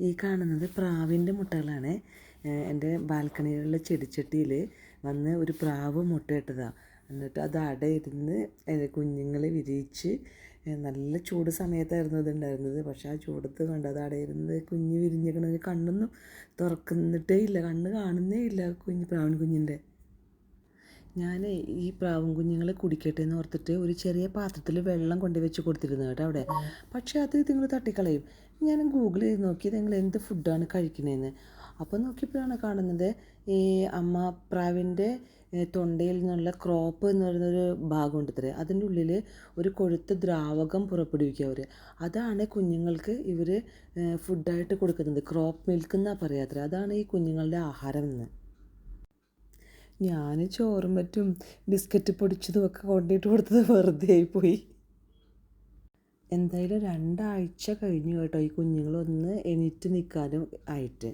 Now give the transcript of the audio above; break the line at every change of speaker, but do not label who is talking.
ഈ കാണുന്നത് പ്രാവിന്റെ മുട്ടകളാണ്. എന്റെ ബാൽക്കണിയിലുള്ള ചെടിച്ചട്ടിയിൽ വന്ന് ഒരു പ്രാവ് മുട്ടയിട്ടതാണ് എന്നിട്ട് അത് അടയിരുന്ന് കുഞ്ഞുങ്ങളെ വിരിയിച്ച് നല്ല ചൂട് സമയത്തായിരുന്നു അതുണ്ടായിരുന്നത്. പക്ഷേ ആ ചൂടത്ത് കണ്ട് അത് അടയിരുന്ന് കുഞ്ഞ് വിരിഞ്ഞിരിക്കണത് കണ്ണൊന്നും തുറക്കുന്നിട്ടേ ഇല്ല. കണ്ണ് കാണുന്നേ ഇല്ല കുഞ്ഞ് പ്രാവൻ കുഞ്ഞിന്റെ. ഞാൻ ഈ പ്രാവും കുഞ്ഞുങ്ങളെ കുടിക്കട്ടെ എന്ന് ഓർത്തിട്ട് ഒരു ചെറിയ പാത്രത്തിൽ വെള്ളം കൊണ്ടു വെച്ച് കൊടുത്തിരുന്നു കേട്ടോ അവിടെ. പക്ഷേ അത് നിങ്ങൾ തട്ടിക്കളയും. ഞാൻ ഗൂഗിൾ ചെയ്ത് നോക്കി നിങ്ങൾ എന്ത് ഫുഡാണ് കഴിക്കണേന്ന്. അപ്പോൾ നോക്കിയപ്പോഴാണ് കാണുന്നത് ഈ അമ്മ പ്രാവിന്റെ തൊണ്ടയിൽ നിന്നുള്ള ക്രോപ്പ് എന്ന് പറയുന്നൊരു ഭാഗമുണ്ട് ഇത്രേ. അതിന്റെ ഉള്ളിൽ ഒരു കൊഴുത്ത ദ്രാവകം പുറപ്പെടുവിക്കുക അവർ അതാണ് കുഞ്ഞുങ്ങൾക്ക് ഇവർ ഫുഡായിട്ട് കൊടുക്കുന്നത്. ക്രോപ്പ് മിൽക്ക് എന്നാണ് പറയാത്ര അതാണ് ഈ കുഞ്ഞുങ്ങളുടെ ആഹാരം എന്ന്. ഞാൻ ചോറും മറ്റും ബിസ്ക്കറ്റ് പൊടിച്ചതും ഒക്കെ കൊണ്ടിട്ട് കൊടുത്തത് വെറുതെ ആയിപ്പോയി എന്തായാലും രണ്ടാഴ്ച കഴിഞ്ഞു കേട്ടോ ഈ കുഞ്ഞുങ്ങളൊന്ന് എണീറ്റ് നിൽക്കാനും ആയിട്ട്.